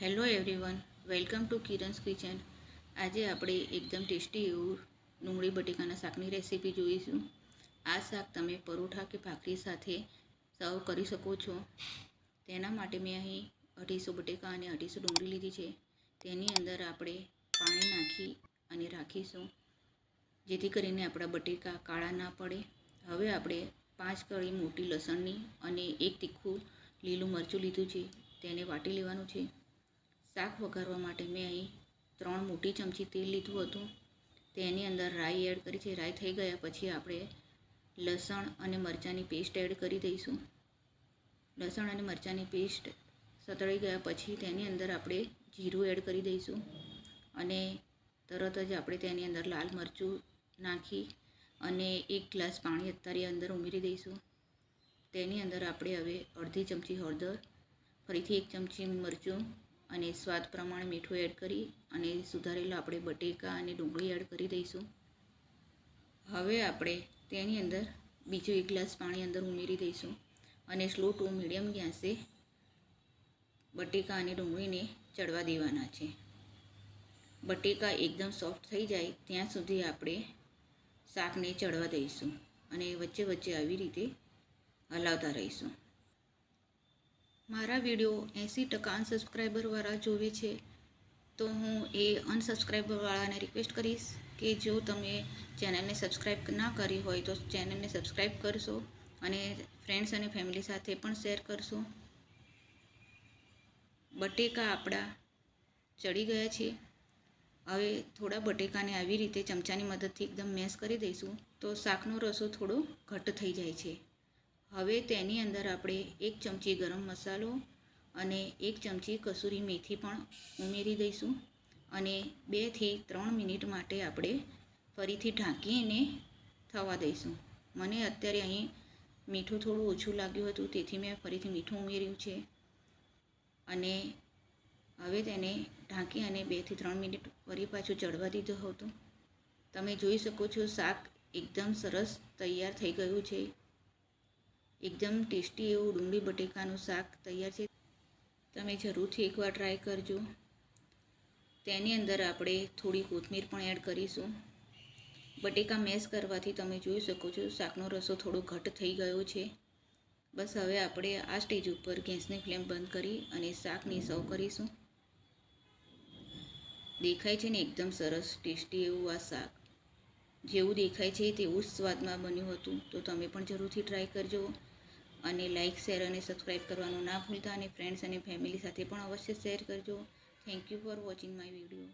Hello everyone, welcome to Kiran's kitchen. આજે આપણે એકદમ ટેસ્ટી એવું ડુંગળી બટેકાના શાકની રેસીપી જોઈશું. આ શાક તમે પરોઠા કે ભાખરી સાથે સર્વ કરી શકો છો. તેના માટે મેં અહીં અઢીસો બટેકા અને અઢીસો ડુંગળી લીધી છે. તેની અંદર આપણે પાણી નાખી અને રાખીશું, જેથી કરીને આપણા બટેકા કાળા ના પડે. હવે આપણે પાંચ કળી મોટી લસણની અને એક તીખું લીલું મરચું લીધું છે. તેને વાટી લેવાનું છે. શાક વઘારવા માટે મેં અહીં ત્રણ મોટી ચમચી તેલ લીધું હતું. તેની અંદર રાઈ એડ કરી છે. રાઈ થઈ ગયા પછી આપણે લસણ અને મરચાંની પેસ્ટ એડ કરી દઈશું. લસણ અને મરચાંની પેસ્ટ સતળાઈ ગયા પછી તેની અંદર આપણે જીરું એડ કરી દઈશું અને તરત જ આપણે તેની અંદર લાલ મરચું નાખી અને એક ગ્લાસ પાણી અત્યારે અંદર ઉમેરી દઈશું. તેની અંદર આપણે હવે અડધી ચમચી હળદર, ફરીથી એક ચમચી મરચું અને સ્વાદ પ્રમાણે મીઠું એડ કરી અને સુધારેલા આપણે બટેકા અને ડુંગળી એડ કરી દઈશું. હવે આપણે તેની અંદર બીજો એક ગ્લાસ પાણી અંદર ઉમેરી દઈશું અને સ્લો ટુ મીડિયમ ગેસે બટેકા અને ડુંગળીને ચડવા દેવાના છે. બટેકા એકદમ સોફ્ટ થઈ જાય ત્યાં સુધી આપણે શાકને ચડવા દઈશું અને વચ્ચે વચ્ચે આવી રીતે હલાવતા રહીશું. મારા વીડિયો એંસી ટકા અનસબસ્ક્રાઈબરવાળા જોવે છે, તો હું એ અનસબસ્ક્રાઈબરવાળાને રિક્વેસ્ટ કરીશ કે જો તમે ચેનલને સબસ્ક્રાઈબ ના કરી હોય તો ચેનલને સબસ્ક્રાઈબ કરશો અને ફ્રેન્ડ્સ અને ફેમિલી સાથે પણ શેર કરશો. બટેકા આપણા ચડી ગયા છે. હવે થોડા બટેકાને આવી રીતે ચમચાની મદદથી એકદમ મેશ કરી દઈશું, તો શાકનો રસો થોડો ઘટ્ટ થઈ જાય છે. હવે તેની અંદર આપણે એક ચમચી ગરમ મસાલો અને એક ચમચી કસૂરી મેથી પણ ઉમેરી દઈશું અને બેથી ત્રણ મિનિટ માટે આપણે ફરીથી ઢાંકીને થવા દઈશું. મને અત્યારે અહીં મીઠું થોડું ઓછું લાગ્યું હતું, તેથી મેં ફરીથી મીઠું ઉમેર્યું છે. અને હવે તેને ઢાંકી અને બેથી ત્રણ મિનિટ ફરી પાછું ચડવા દીધું હતું. તમે જોઈ શકો છો, શાક એકદમ સરસ તૈયાર થઈ ગયું છે. એકદમ ટેસ્ટી એવું ડુંગળી બટેકાનું શાક તૈયાર છે. તમે જરૂરથી એકવાર ટ્રાય કરજો. તેની અંદર આપણે થોડી કોથમીર પણ એડ કરીશું. બટેકા મેશ કરવાથી તમે જોઈ શકો છો, શાકનો રસો થોડો ઘટ થઈ ગયો છે. બસ હવે આપણે આ સ્ટેજ ઉપર ગેસની ફ્લેમ બંધ કરી અને શાકની સર્વ કરીશું. દેખાય છે ને એકદમ સરસ, ટેસ્ટી એવું આ શાક. જેવું દેખાય છે તેવું જ સ્વાદમાં બન્યું હતું. તો તમે પણ જરૂરથી ટ્રાય કરજો. અને લાઇક શેર અને સબસ્ક્રાઈબ કરવાનું ના ભૂલતા અને ફ્રેન્ડ્સ અને ફેમિલી સાથે પણ અવશ્ય શેર કરજો. Thank you for watching my video